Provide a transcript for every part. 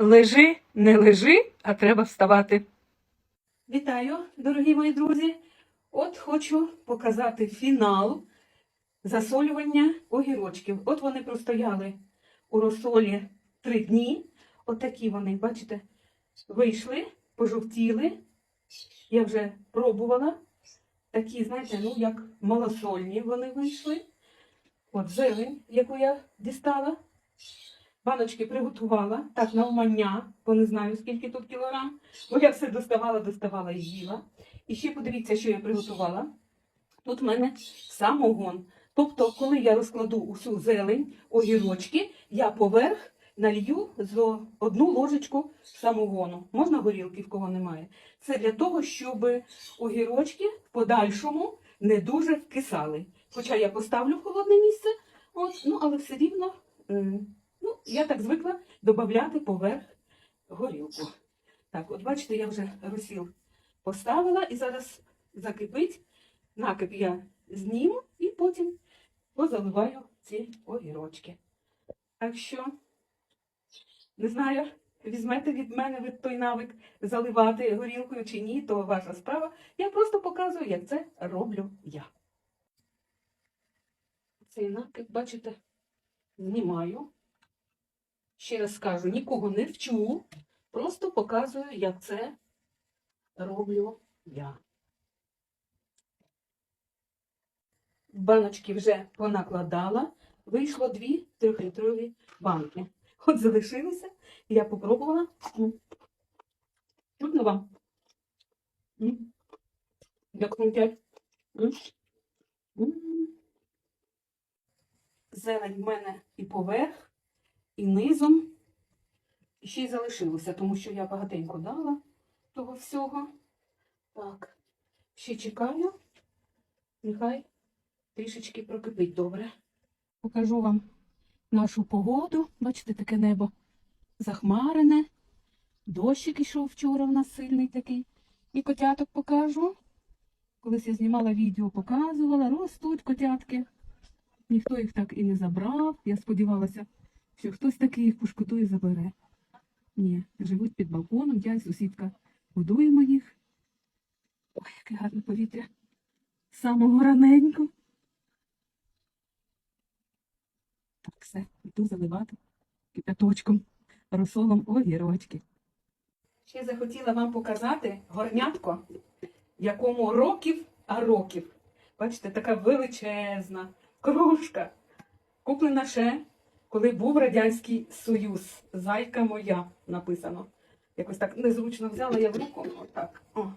Лежи, не лежи, а треба вставати. Вітаю, дорогі мої друзі! От хочу показати фінал засолювання огірочків. От вони простояли у розсолі три дні. От вони, бачите, вийшли, пожовтіли. Я вже пробувала. Такі, знаєте, ну як малосольні вони вийшли. От зелень, яку я дістала. Баночки приготувала, так, на умання, бо не знаю, скільки тут кілограм. Бо я все доставала, доставала і їла. І ще подивіться, що я приготувала. Тут в мене самогон. Тобто, коли я розкладу усю зелень, огірочки, я поверх налью з одну ложечку самогону. Можна горілки, в кого немає. Це для того, щоб огірочки в подальшому не дуже вкисали. Хоча я поставлю в холодне місце, от, ну, але все рівно. Я так звикла додати поверх горілку. Так, от бачите, я вже розсіл поставила і зараз закипить. Накип я зніму і потім позаливаю ці огірочки. Так що, не знаю, візьмете від мене ви той навик заливати горілкою чи ні, то ваша справа. Я просто показую, як це роблю я. Цей накип, бачите, знімаю. Ще раз скажу, нікого не вчу, просто показую, як це роблю я. Баночки вже понакладала. Вийшло дві трьохлітрові банки. От залишилися, я попробувала. М. Чутно вам? Як? М. Зелень в мене і поверх, і низом. Ще й залишилося, тому що я багатенько дала того всього. Так, ще чекаю. Нехай трішечки прокипить добре. Покажу вам нашу погоду. Бачите, таке небо захмарене. Дощик ішов вчора в нас сильний такий. І котяток покажу. Колись я знімала відео, показувала, ростуть котятки. Ніхто їх так і не забрав. Я сподівалася, що хтось такий їх пошкодує забере. Ні, живуть під балконом, я і сусідка годуємо їх. Ой, яке гарне повітря. Самого раненько. Так, все, йду заливати кипяточком, розсолом огірочки. Ще захотіла вам показати горнятко, якому років, а років. Бачите, така величезна кружка. Куплена ще, коли був Радянський Союз. Зайка моя написано. Якось так незручно взяла я в руку. Отак. О,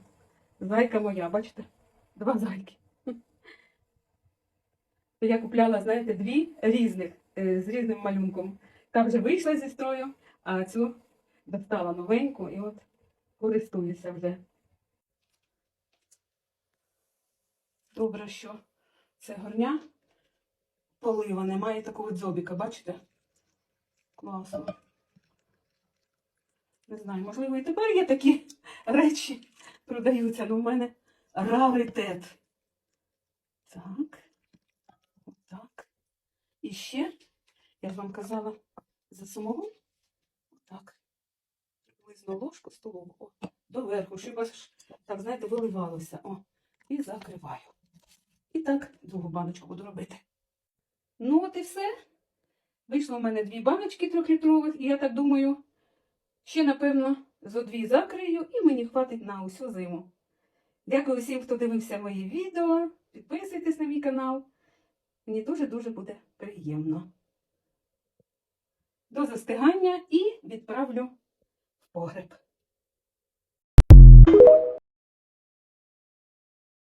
зайка моя, бачите? Два зайки. Я купляла, знаєте, дві різних е, з різним малюнком. Та вже вийшла зі строю, а цю достала новеньку і от користуюся вже. Добре, що це горня полива, немає такого дзьобіка, бачите? Класно. Не знаю, можливо, і тепер є такі речі продаються, але в мене раритет. Так. Отак. І ще, я ж вам казала, за самого. Отак. Приблизно ложку столову. О, доверху, щоб аж, так, знаєте, виливалося. О, і закриваю. І так, другу баночку буду робити. Ну, от і все. Вийшло в мене дві баночки трьохлітрових, і я так думаю, ще, напевно, зо дві закрию, і мені хватить на усю зиму. Дякую всім, хто дивився мої відео. Підписуйтесь на мій канал. Мені дуже-дуже буде приємно. До застигання і відправлю в погреб.